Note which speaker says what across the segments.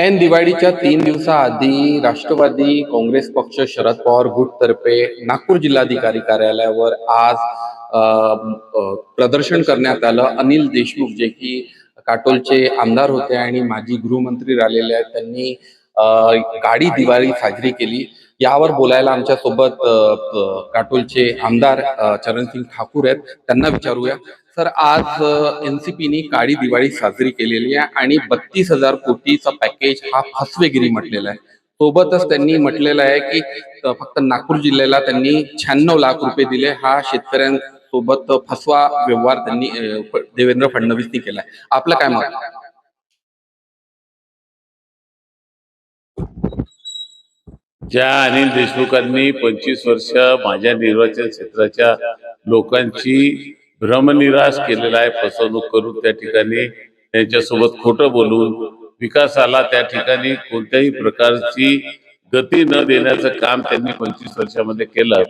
Speaker 1: ऐन दिवाळीच्या तीन दिवसाआधी राष्ट्रवादी काँग्रेस पक्ष शरद पवार गुटतर्फे नागपूर जिल्हाधिकारी कार्यालयावर आज प्रदर्शन करण्यात आलं. अनिल देशमुख जे की काटोलचे आमदार होते आणि माजी गृहमंत्री राहिलेले आहेत त्यांनी काळी दिवाळी साजरी केली. यावर बोलायला आमच्यासोबत काटोलचे आमदार चरणसिंग ठाकूर आहेत. त्यांना विचारूया. सर आज एनसीपीने काळी दिवाळी साजरी केलेली आहे आणि बत्तीस हजार कोटीचा पॅकेज हा फसवेगिरी म्हटलेला आहे. सोबतच त्यांनी म्हटलेलं आहे की फक्त नागपूर जिल्ह्याला त्यांनी शहाण्णव लाख रुपये दिले. हा शेतकऱ्यांसोबत फसवा व्यवहार त्यांनी देवेंद्र फडणवीसनी केलाय आपलं काय मत?
Speaker 2: ज्या अनिल देशमुखांनी पंचवीस वर्ष माझ्या निर्वाचन क्षेत्राच्या लोकांची भ्रमनिराश केलेला आहे फसवणूक करून त्या ठिकाणी त्यांच्यासोबत खोटं बोलून विकासाला त्या ठिकाणी कोणत्याही प्रकारची गती न देण्याचं काम त्यांनी पंचवीस वर्षामध्ये केलं.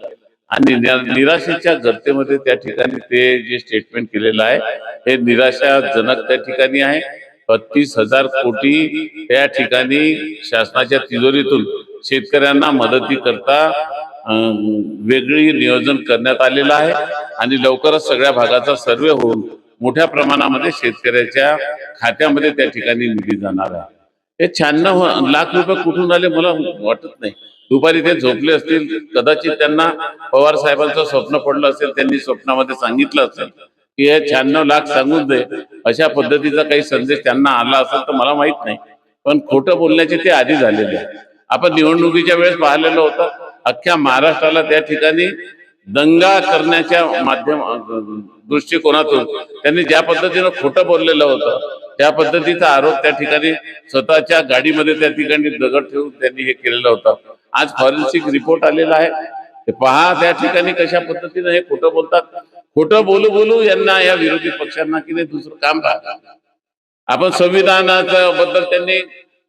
Speaker 2: आणि निराशेच्या गर्तेमध्ये त्या ठिकाणी ते जे स्टेटमेंट केलेलं आहे हे निराशाजनक त्या ठिकाणी आहे. बत्तीस हजार कोटी त्या ठिकाणी शासनाच्या तिजोरीतून शेतकऱ्यांना मदती करता वेगळी नियोजन करण्यात आलेलं आहे आणि लवकरच सगळ्या भागाचा सर्वे होऊन मोठ्या प्रमाणामध्ये शेतकऱ्याच्या खात्यामध्ये त्या ठिकाणी निधी जाणार आहे. हे शहाण्णव लाख रुपये कुठून आले मला वाटत नाही. दुपारी ते झोपले असतील कदाचित त्यांना पवार साहेबांचं स्वप्न पडलं असेल त्यांनी स्वप्नामध्ये सांगितलं असेल की हे शहाण्णव लाख सांगून दे अशा पद्धतीचा काही संदेश त्यांना आला असेल तर मला माहीत नाही. पण खोटं बोलण्याचे ते आधी झालेले आहे आपण निवडणुकीच्या वेळेस पाहिलेलं होतं अख्ख्या महाराष्ट्राला त्या ठिकाणी दंगा करण्याच्या माध्यम दृष्टिकोनातून त्यांनी ज्या पद्धतीनं खोटं बोललेलं होतं त्या पद्धतीचा आरोप त्या ठिकाणी स्वतःच्या गाडीमध्ये त्या ठिकाणी दगड ठेवून त्यांनी हे केलेलं होतं. आज फॉरेन्सिक रिपोर्ट आलेला आहे. ते पहा त्या ठिकाणी कशा पद्धतीनं हे खोटं बोलतात. खोटं बोलू बोलू यांना या विरोधी पक्षांना की नाही दुसरं काम राहतं आपण संविधानाच्या बद्दल त्यांनी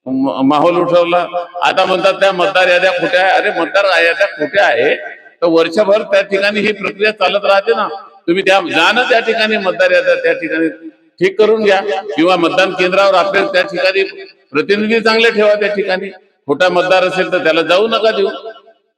Speaker 2: माहोल उठवला. आता म्हणतात त्या मतदार याद्या खोट्या आहे? अरे मतदार याद्या खोट्या आहे? तर वर्षभर त्या ठिकाणी ही प्रक्रिया चालत राहते ना. तुम्ही त्या जाणं त्या ठिकाणी मतदार याद्या त्या ठिकाणी ठीक करून घ्या. किंवा मतदान केंद्रावर आपले त्या ठिकाणी प्रतिनिधी चांगले ठेवा त्या ठिकाणी. खोटा मतदार असेल तर त्याला जाऊ नका देऊ.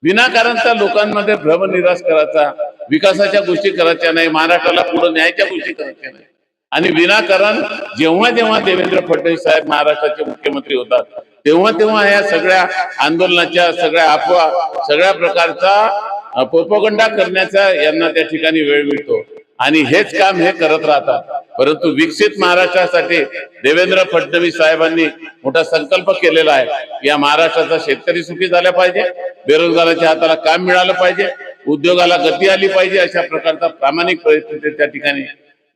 Speaker 2: विनाकारणचा लोकांमध्ये भ्रमनिराश करायचा. विकासाच्या गोष्टी करायच्या नाही. महाराष्ट्राला पुढे न्यायच्या गोष्टी करायच्या नाही. आणि विनाकारण जेव्हा जेव्हा देवेंद्र फडणवीस साहेब महाराष्ट्राचे मुख्यमंत्री होतात तेव्हा तेव्हा या सगळ्या आंदोलनाच्या सगळ्या अफवा सगळ्या प्रकारचा पोपगंडा करण्याचा यांना त्या ठिकाणी वेळ मिळतो. आणि हेच काम हे करत राहतात. परंतु विकसित महाराष्ट्रासाठी देवेंद्र फडणवीस साहेबांनी मोठा संकल्प केलेला आहे. या महाराष्ट्राचा शेतकरी सुखी झाला पाहिजे बेरोजगाराच्या हाताला काम मिळालं पाहिजे उद्योगाला गती आली पाहिजे अशा प्रकारचा प्रामाणिक प्रयत्न ते त्या ठिकाणी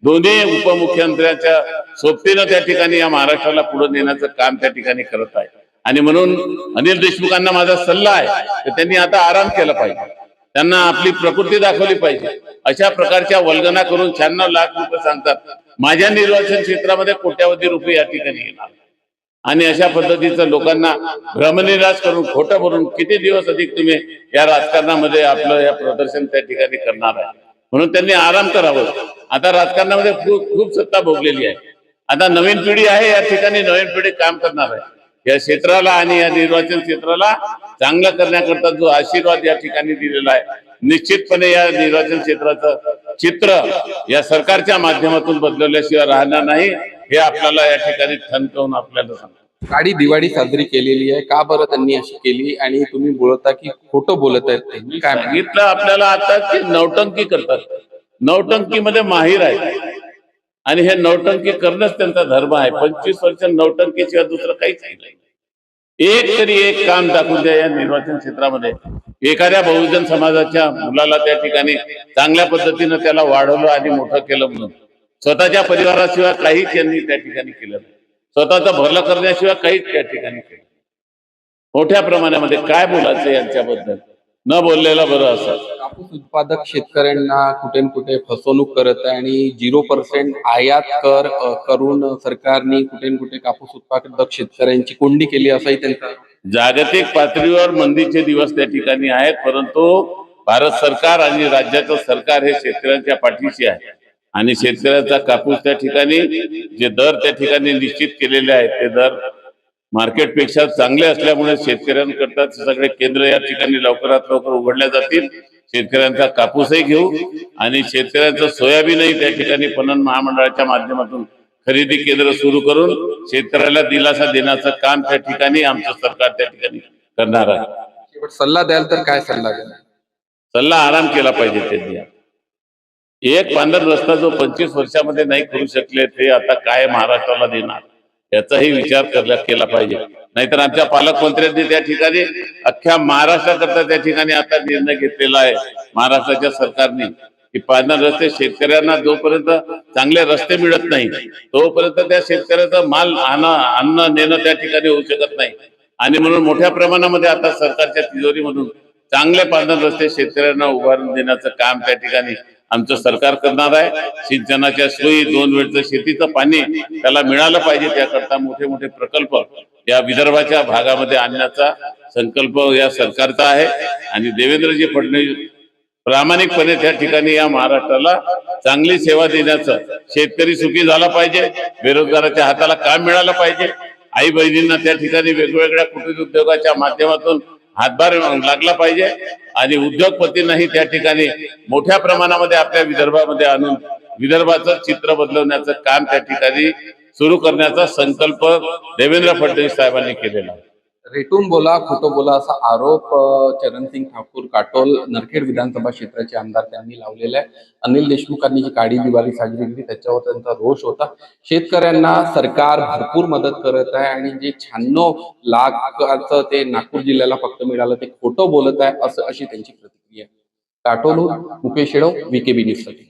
Speaker 2: दोन्ही उपमुख्यमंत्र्यांच्या सोबतीनं त्या ठिकाणी या महाराष्ट्राला पुढे नेण्याचं काम त्या ठिकाणी करत आहे. आणि म्हणून अनिल देशमुखांना माझा सल्ला आहे की त्यांनी आता आराम केला पाहिजे. त्यांना आपली प्रकृती दाखवली पाहिजे. अशा प्रकारच्या वल्गना करून शहाण्णव लाख रुपये सांगतात. माझ्या निर्वाचन क्षेत्रामध्ये कोट्यावधी रुपये या ठिकाणी येणार आणि अशा पद्धतीचं लोकांना भ्रमनिराश करून खोटं भरून किती दिवस अधिक तुम्ही या राजकारणामध्ये आपलं या प्रदर्शन त्या ठिकाणी करणार आहे? म्हणून त्यांनी आराम करावं. आता राजकारणामध्ये खूप खूप सत्ता भोगलेली आहे. आता नवीन पिढी आहे या ठिकाणी नवीन पिढी काम करणार आहे. या क्षेत्राला आणि या निर्वाचन क्षेत्राला चांगलं करण्याकरता जो आशीर्वाद या ठिकाणी दिलेला आहे निश्चितपणे या निर्वाचन क्षेत्राचं चित्र या सरकारच्या माध्यमातून बदलवल्याशिवाय राहणार नाही. हे आपल्याला या ठिकाणी ठणकावून आपल्याला सांगतो.
Speaker 1: काळी दिवाळी साजरी केलेली आहे. का बरं त्यांनी अशी केली? आणि तुम्ही बोलता की खोटं बोलत आहेत ते. काय म्हणा?
Speaker 2: सांगितलं आपल्याला आता की नौटंकी करतात. नौटंकीमध्ये माहीर आहे. आणि हे नौटंकी करणंच त्यांचा धर्म आहे. पंचवीस वर्ष नौटंकीशिवाय दुसरं काहीच नाही. एक तरी एक काम दाखवून द्या या निर्वाचन क्षेत्रामध्ये. एखाद्या बहुजन समाजाच्या मुलाला त्या ठिकाणी चांगल्या पद्धतीनं त्याला वाढवलं आणि मोठं केलं म्हणून. स्वतःच्या परिवाराशिवाय काहीच त्यांनी त्या ठिकाणी केलं नाही. स्वतःचं भरलं करण्याशिवाय काहीच त्या ठिकाणी मोठ्या प्रमाणामध्ये काय बोलायचं यांच्याबद्दल? न बोललेलं बरं असं.
Speaker 1: कापूस उत्पादक शेतकऱ्यांना कुठे न कुठे फसवणूक करत आहे आणि झिरो पर्सेंट आयात कर अ, करून सरकारने कुठे न कुठे कापूस उत्पादक शेतकऱ्यांची कोंडी केली असंही त्यांचा
Speaker 2: जागतिक पातळीवर मंदीचे दिवस त्या ठिकाणी आहेत परंतु भारत सरकार आणि राज्याचं सरकार हे शेतकऱ्यांच्या पाठीशी आहे. आणि शेतकऱ्याचा कापूस त्या ठिकाणी जे दर त्या ठिकाणी निश्चित केलेले आहेत ते दर मार्केटपेक्षा चांगले असल्यामुळे शेतकऱ्यांकरता सगळे केंद्र या ठिकाणी लवकरात लवकर उघडल्या जातील. शेतकऱ्यांचा कापूसही घेऊ आणि शेतकऱ्यांचं सोयाबीनही त्या ठिकाणी पणन महामंडळाच्या माध्यमातून खरेदी केंद्र सुरू करून शेतकऱ्याला दिलासा देण्याचं काम त्या ठिकाणी आमचं सरकार त्या ठिकाणी करणार आहे.
Speaker 1: सल्ला द्याल तर काय सल्ला द्याल
Speaker 2: सल्ला आराम केला पाहिजे त्यांनी. एक पांढर रस्ता जो पंचवीस वर्षामध्ये नाही करू शकले ते आता काय महाराष्ट्राला देणार? याचाही विचार करला केला पाहिजे. नाहीतर आमच्या पालकमंत्र्यांनी त्या ठिकाणी अख्ख्या महाराष्ट्राकरता त्या ठिकाणी आता निर्णय घेतलेला आहे महाराष्ट्राच्या सरकारने. की पांढर रस्ते शेतकऱ्यांना जोपर्यंत चांगले रस्ते मिळत नाही तोपर्यंत त्या शेतकऱ्याचा माल अन्न नेणं त्या ठिकाणी होऊ शकत नाही. आणि म्हणून मोठ्या प्रमाणामध्ये आता सरकारच्या तिजोरीमधून चांगले पांढर रस्ते शेतकऱ्यांना उभारून देण्याचं काम त्या ठिकाणी आमचं सरकार करणार आहे. सिंचनाच्या सोयी दोन वेळचं शेतीचं पाणी त्याला मिळालं पाहिजे. त्याकरता मोठे मोठे प्रकल्प या विदर्भाच्या भागामध्ये आणण्याचा संकल्प या सरकारचा आहे. आणि देवेंद्रजी फडणवीस प्रामाणिकपणे त्या ठिकाणी या महाराष्ट्राला चांगली सेवा देण्याचं शेतकरी सुखी झाला पाहिजे. बेरोजगाराच्या हाताला काम मिळालं पाहिजे. आई बहिणींना त्या ठिकाणी वेगवेगळ्या कुटीर उद्योगाच्या माध्यमातून हातभार लागला पाहिजे. आणि उद्योगपतींनाही त्या ठिकाणी मोठ्या प्रमाणामध्ये आपल्या विदर्भामध्ये आणून विदर्भाचं चित्र बदलवण्याचं काम त्या ठिकाणी सुरू करण्याचा संकल्प देवेंद्र फडणवीस साहेबांनी केलेला आहे.
Speaker 1: रेटून बोला खोटं बोला असा आरोप चरणसिंग ठाकूर काटोल नरखेड विधानसभा क्षेत्राचे आमदार त्यांनी लावलेला आहे. अनिल देशमुखांनी जी काळी दिवाळी साजरी केली त्याच्यावर त्यांचा रोष होता. शेतकऱ्यांना सरकार भरपूर मदत करत आहे आणि जे शहाण्णव लाखाचं ते नागपूर जिल्ह्याला फक्त मिळालं ते खोटं बोलत आहे असं अशी त्यांची प्रतिक्रिया काटोल काटोलहून मुकेश शेडव व्हीकेबी न्यूजसाठी.